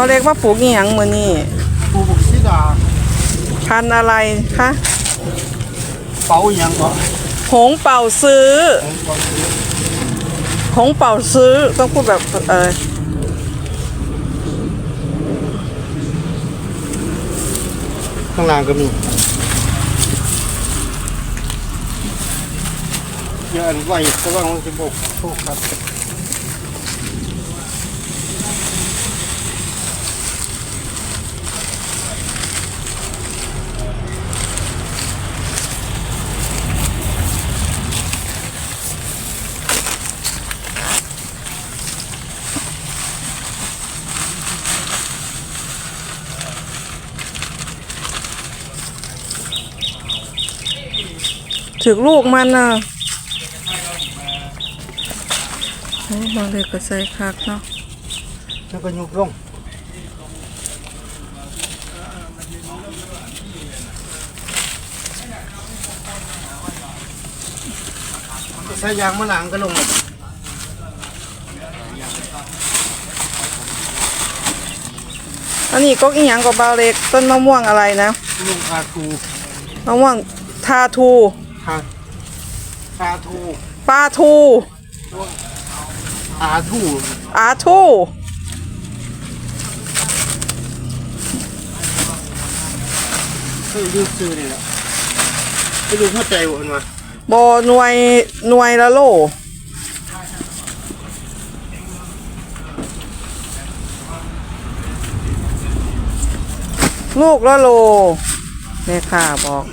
บ่เล็กมาปลูกอีหยังมื้อนี้ปูบุกซิดาพันธุ์อะไรคะเป๋าอหยังก็หงเป่าซื้อหงเป่าซื้อต้องพูดแบบเออข้างล่างก็มีอย่าอันไหวระวังมันจะบกโชคครับ ถึกลูกมันน่ะโอ้บางเด็กก็ใส่คักเนาะแล้วก็ยุบลงใช้ยางมะนาวก็ลงหมดอันนี้ก็อีหยังกับบาวเล็กต้นมะม่วงอะไรนะลุงคาทูมะม่วงทาทู คาคาทูปลาทู อาทูอาทูเฮ้ยยืดซื้อนี่แหละไปดูเข้าใจหมดมาบอหน่วยหน่วยละโลลูกละโลแม่ค่ะบอก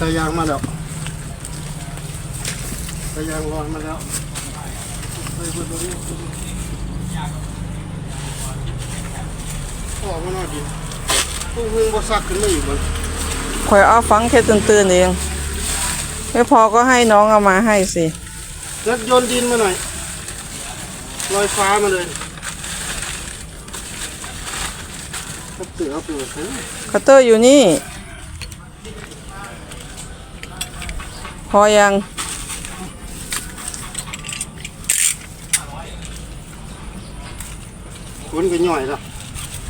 เออใส่ยางมาแล้วใส่ยางร้อนมาแล้วใส่บนตรงนี้ออกมาหน่อยดิพวกมึงบ่ซักขึ้นมาอยู่บนข่อยเอาฟังแค่ตื่นๆเอง ไม่พอก็ให้น้องเอามาให้สิรถยนต์ดินมาหน่อยลอยฟ้ามาเลยก็เตือเอาไปหมดเลยคัตเตอร์อยู่นี่ พอยัง ฝนก็ย่อยแล้ว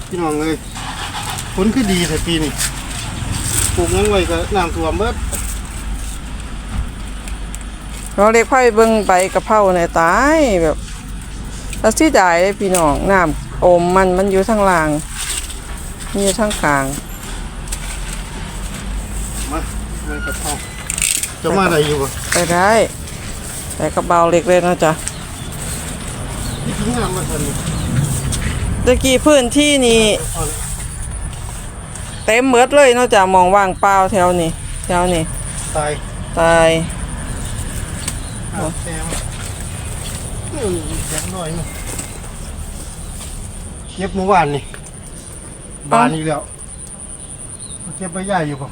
พี่น้องเลยฝนคือดีแต่ปีนี้ปลูกหยังไว้ก็น้ำท่วมเบิดเราเล็กไผ่เบิ่งใบกะเพราเนี่ยตายแบบแล้วที่ได้เลยพี่น้องน้ำอมมันมันอยู่ทางล่างมันอยู่ทางกลางมาไม่กระเพรา จะมาอะไรอยู่บ่ไปได้ แต่กระเบาเล็กเลยเนาะจ๊ะที่ทิ้งงานมาทันนี่ตะกี้พื้นที่นี่เอาเลยเต็มเมดเลยเนาะจ๊ะมองว่างเปล่าแถวนี้แถวนี้ตายตายอ้าวแซมเออแซมหน่อยนึงเก็บเมื่อวานนี่บานอีกแล้วเก็บไปย่ายอยู่ป่ะ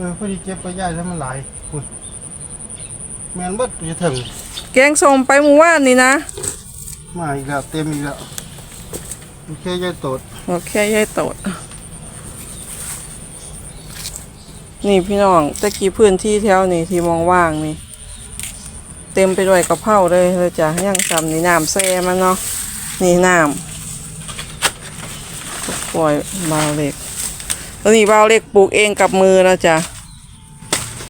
เออพอดีเก็บไปย่ายแล้วมันหลายคุณแมนเบิดจะถึงแกงส้มไปหมู่ว่านนี่นะมาอีกแล้วเต็มอีกแล้วโอเคยายโตดโอเคยายโตด นี่พี่น้องตะกี้พื้นที่แถวนี้ที่มองว่างนี่ เต็มไปด้วยกะเพราเลยเลยจ้ะย่างจำนี่น้ำแซ่มันเนาะนี่น้ำปล่อยบาวเล็ก ตัวนี้บาเล็กปลูกเองกับมือนะจ๊ะ